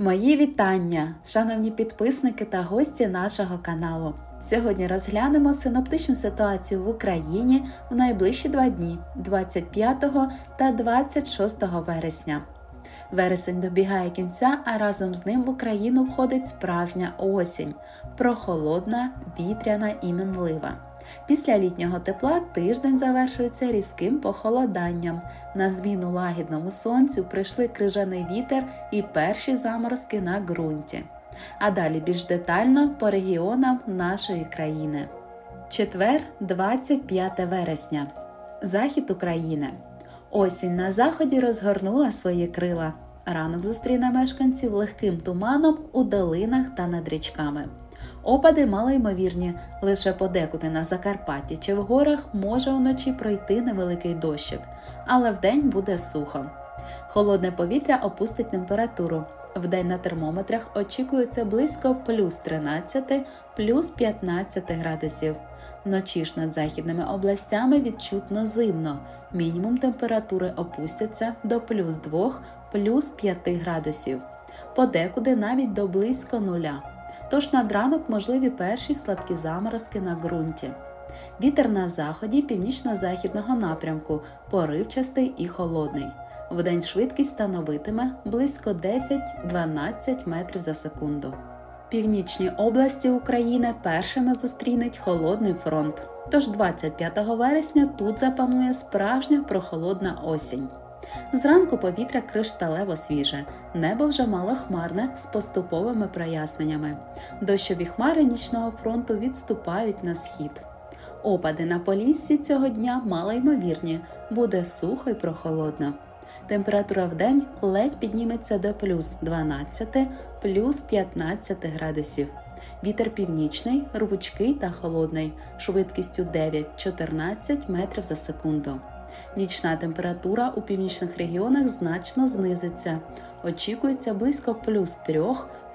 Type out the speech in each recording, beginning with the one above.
Мої вітання, шановні підписники та гості нашого каналу. Сьогодні розглянемо синоптичну ситуацію в Україні в найближчі два дні 25 та 26 вересня. Вересень добігає кінця, а разом з ним в Україну входить справжня осінь прохолодна, вітряна і мінлива. Після літнього тепла тиждень завершується різким похолоданням. На зміну лагідному сонцю прийшли крижаний вітер і перші заморозки на ґрунті. А далі більш детально по регіонам нашої країни. Четвер, 25 вересня. Захід України. Осінь на заході розгорнула свої крила. Ранок зустріне мешканців легким туманом у долинах та над річками. Опади малоймовірні, лише подекуди на Закарпатті чи в горах може вночі пройти невеликий дощик, але вдень буде сухо. Холодне повітря опустить температуру. Вдень на термометрах очікується близько плюс 13, плюс 15 градусів. Вночі ж над західними областями відчутно зимно. Мінімум температури опустяться до плюс 2, плюс 5 градусів. Подекуди навіть до близько нуля. Тож над ранок можливі перші слабкі заморозки на ґрунті. Вітер на заході північно-західного напрямку, поривчастий і холодний. Вдень швидкість становитиме близько 10-12 метрів за секунду. Північні області України першими зустрінеть холодний фронт. Тож 25 вересня тут запанує справжня прохолодна осінь. Зранку повітря кришталево свіже, небо вже малохмарне з поступовими проясненнями. Дощові хмари нічного фронту відступають на схід. Опади на поліссі цього дня малоймовірні, буде сухо й прохолодно. Температура в день ледь підніметься до плюс 12, плюс 15 градусів. Вітер північний, рвучкий та холодний, швидкістю 9-14 метрів за секунду. Нічна температура у північних регіонах значно знизиться. Очікується близько плюс 3,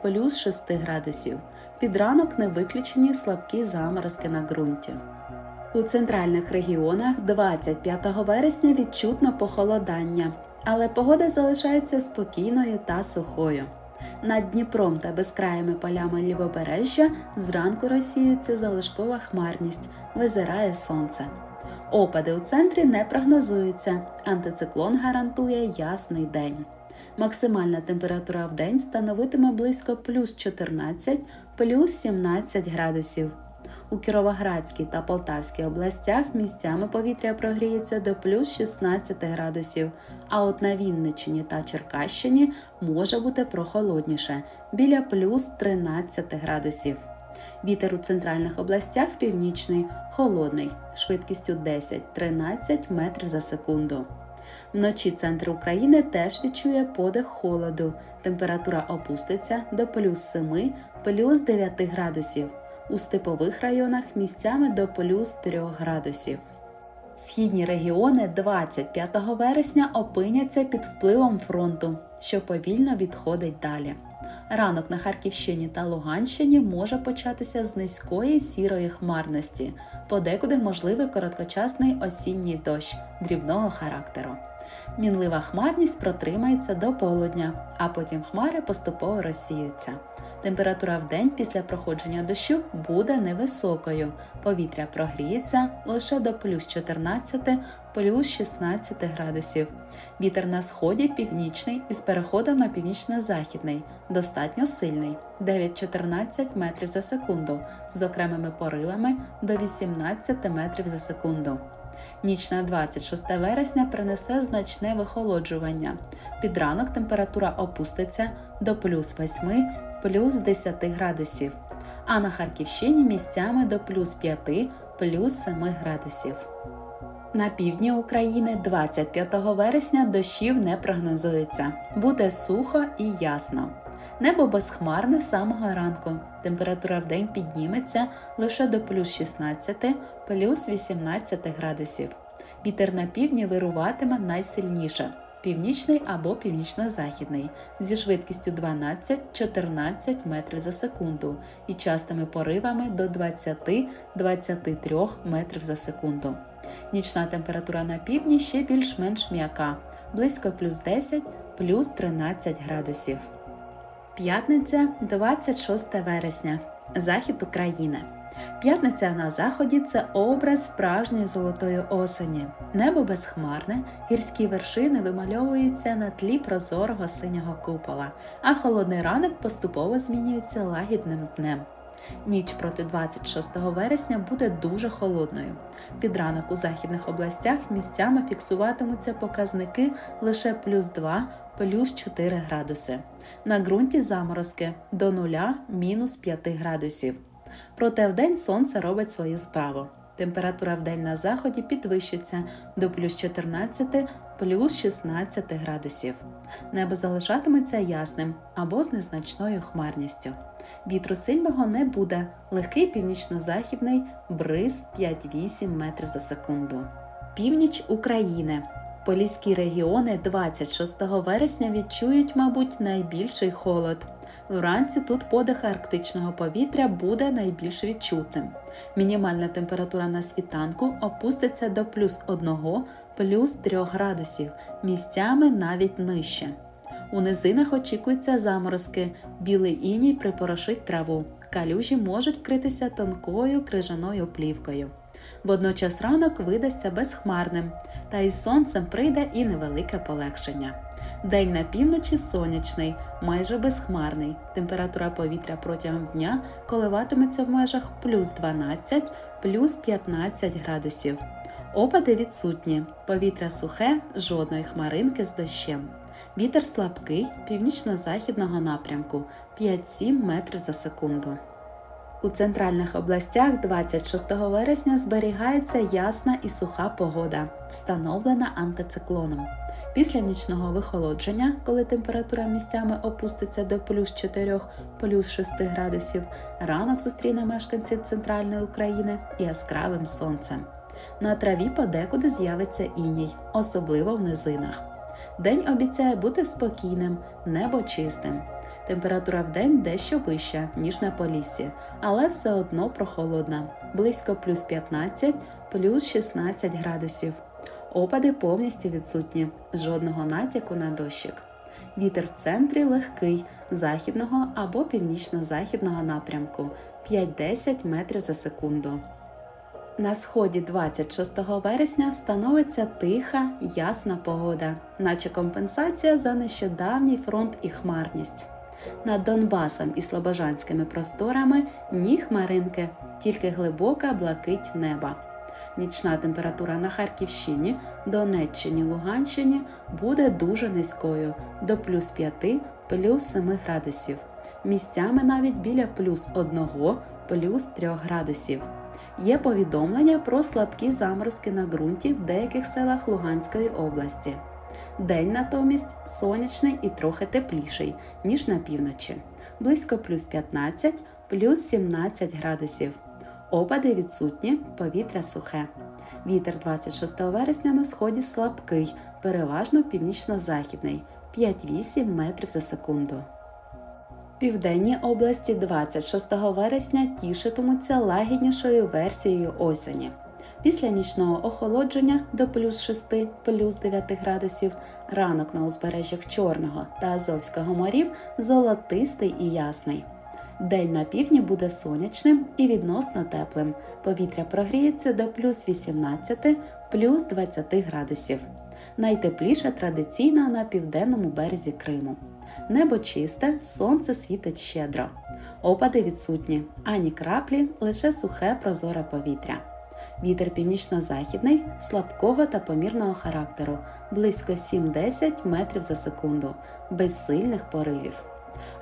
плюс 6 градусів. Під ранок не виключені слабкі заморозки на ґрунті. У центральних регіонах 25 вересня відчутно похолодання, але погода залишається спокійною та сухою. Над Дніпром та безкраїми полями лівобережжя зранку розсіюється залишкова хмарність, визирає сонце. Опади у центрі не прогнозуються. Антициклон гарантує ясний день. Максимальна температура в день становитиме близько плюс 14, плюс 17 градусів. У Кіровоградській та Полтавській областях місцями повітря прогріється до плюс 16 градусів, а от на Вінниччині та Черкащині може бути прохолодніше біля плюс 13 градусів. Вітер у центральних областях північний, холодний, швидкістю 10-13 метрів за секунду. Вночі центр України теж відчує подих холоду. Температура опуститься до плюс 7, плюс 9 градусів. У степових районах місцями до плюс 3 градусів. Східні регіони 25 вересня опиняться під впливом фронту, що повільно відходить далі. Ранок на Харківщині та Луганщині може початися з низької сірої хмарності, подекуди можливий короткочасний осінній дощ дрібного характеру. Мінлива хмарність протримається до полудня, а потім хмари поступово розсіються. Температура в день після проходження дощу буде невисокою. Повітря прогріється лише до плюс 14, плюс 16 градусів. Вітер на сході північний із переходом на північно-західний, достатньо сильний 9-14 метрів за секунду, з окремими поривами до 18 метрів за секунду. Ніч на 26 вересня принесе значне вихолоджування. Під ранок температура опуститься до плюс 8, плюс 10 градусів, а на Харківщині місцями до плюс 5, плюс 7 градусів. На півдні України 25 вересня дощів не прогнозується. Буде сухо і ясно. Небо безхмарне з самого ранку. Температура в день підніметься лише до плюс 16, плюс 18 градусів. Вітер на півдні вируватиме найсильніше північний або північно-західний, зі швидкістю 12-14 метрів за секунду і частими поривами до 20-23 метрів за секунду. Нічна температура на півдні ще більш-менш м'яка, близько плюс 10, плюс 13 градусів. П'ятниця, 26 вересня. Захід України. П'ятниця на заході це образ справжньої золотої осені. Небо безхмарне, гірські вершини вимальовуються на тлі прозорого синього купола, а холодний ранок поступово змінюється лагідним днем. Ніч проти 26 вересня буде дуже холодною. Під ранок у західних областях місцями фіксуватимуться показники лише плюс 2, плюс 4 градуси. На ґрунті заморозки до 0 мінус 5 градусів. Проте вдень сонце робить свою справу. Температура вдень на заході підвищиться до плюс 14, плюс 16 градусів. Небо залишатиметься ясним або з незначною хмарністю. Вітру сильного не буде, легкий північно-західний бриз 5-8 метрів за секунду. Північ України. Поліські регіони 26 вересня відчують, мабуть, найбільший холод. Вранці тут подих арктичного повітря буде найбільш відчутним. Мінімальна температура на світанку опуститься до плюс 1, плюс 3 градусів, місцями навіть нижче. У низинах очікуються заморозки, білий іній припорошить траву. Калюжі можуть вкритися тонкою крижаною плівкою. Водночас ранок видасться безхмарним, та із сонцем прийде і невелике полегшення. День на півночі сонячний, майже безхмарний. Температура повітря протягом дня коливатиметься в межах плюс 12, плюс 15 градусів. Опади відсутні, повітря сухе, жодної хмаринки з дощем. Вітер слабкий північно-західного напрямку 5-7 метрів за секунду. У центральних областях 26 вересня зберігається ясна і суха погода, встановлена антициклоном. Після нічного вихолодження, коли температура місцями опуститься до плюс 4, плюс 6 градусів, ранок зустріне мешканців центральної України яскравим сонцем. На траві подекуди з'явиться іній, особливо в низинах. День обіцяє бути спокійним, небо чистим. Температура в день дещо вища, ніж на поліссі, але все одно прохолодна, близько плюс 15, плюс 16 градусів. Опади повністю відсутні, жодного натяку на дощик. Вітер в центрі легкий, західного або північно-західного напрямку 5-10 метрів за секунду. На сході 26 вересня встановиться тиха, ясна погода, наче компенсація за нещодавній фронт і хмарність. Над Донбасом і Слобожанськими просторами ні хмаринки, тільки глибока блакить неба. Нічна температура на Харківщині, Донеччині, Луганщині буде дуже низькою до плюс 5, плюс 7 градусів. Місцями навіть біля плюс 1, плюс 3 градусів. Є повідомлення про слабкі заморозки на ґрунті в деяких селах Луганської області. День натомість сонячний і трохи тепліший, ніж на півночі, близько плюс 15, плюс 17 градусів. Опади відсутні, повітря сухе. Вітер 26 вересня на сході слабкий, переважно північно-західний 5-8 метрів за секунду. Південні області 26 вересня тішитимуться лагіднішою версією осені. Після нічного охолодження до плюс 6 плюс 9 градусів ранок на узбережжях Чорного та Азовського морів золотистий і ясний. День на півдні буде сонячним і відносно теплим. Повітря прогріється до плюс 18 плюс 20 градусів. Найтепліше традиційно на південному березі Криму. Небо чисте, сонце світить щедро. Опади відсутні, ані краплі, лише сухе прозоре повітря. Вітер північно-західний, слабкого та помірного характеру, близько 7-10 метрів за секунду, без сильних поривів.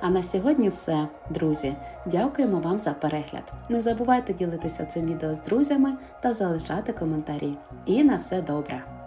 А на сьогодні все, друзі. Дякуємо вам за перегляд. Не забувайте ділитися цим відео з друзями та залишати коментарі. І на все добре!